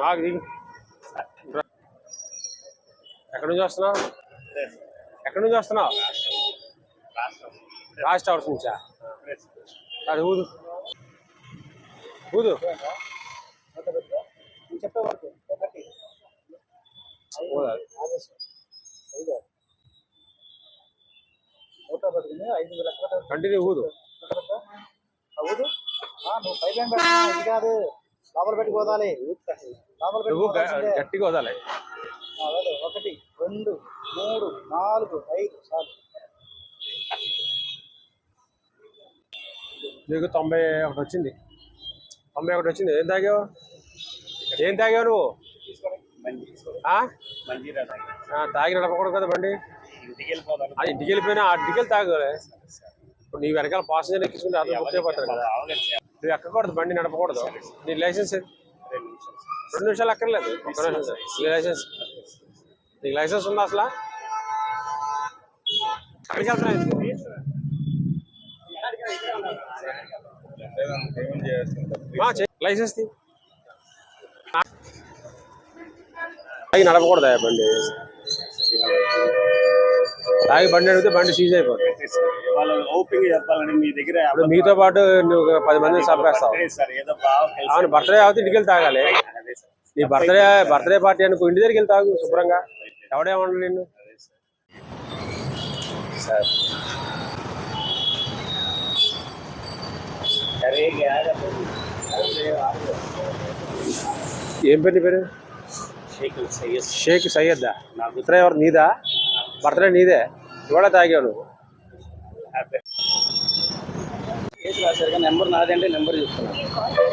నాకు దిగు ఎక్కడి నుంచి వస్తున్నావు? ఎక్కడి నుంచి వస్తున్నావు? రాష్ట్ర హౌస్ నుంచా? అది ఊదు. ఊదు. కంటిన్యూ ఊదు. ఊదు? నువ్వు పై కాదు. లోపల పెట్టి పోదాలి. లోపల నువ్వు. గట్టిగా వదాలి. ఒకటి రెండు మూడు నాలుగు ఐదు చాలు నీకు తొంభై ఒకటి వచ్చింది. తొంభై ఒకటి వచ్చింది. ఏం తాగావు? ఏం తాగావు నువ్వు? తాగి. నడపకూడదు కదా బండి? ఇంటికి వెళ్ళిపోతాను అది ఇంటికి వెళ్ళిపోయినా ఆ వెళ్ళి తాగలే. ఇప్పుడు నీ వెనకాల పాసెంజర్ ఎక్కించుకుంటే అతను గుర్తుపోతారు కదా. నువ్వు ఎక్కకూడదు బండి నడపకూడదు. నీ లైసెన్స్? రెండు నిమిషాలు అక్కర్లేదు. నిమిషం నీ లైసెన్స్ నీకు లైసెన్స్ ఉందా అసలు? ఎక్కడికి ఆ, చెయ్. లైసెన్స్ తాగి నడపకూడదా బండి? తాగి బండి అడిగితే బండి సీజ్ అయిపోతుంది మీతో పాటు నువ్వు పది మందిని చంపేస్తావు. సార్ అవును బర్త్డే అవుతే ఇంటికి తాగాలి. సార్. నీ బర్త్డే బర్త్డే పార్టీ అనుకో ఇంటి దగ్గరికి వెళ్ళి తాగు శుభ్రంగా. ఎవడేమన్నా నిన్ను? సార్ ఏం పేరు పేరు? షేక్ సయ్యద్ సయ్యద్దా. నా బర్త్డే ఎవరు? నీదా? బర్త్డే నీదే. ఇవాళ తాగావు నువ్వు. నెంబర్ నాదంటే నెంబర్ చెప్తున్నాను.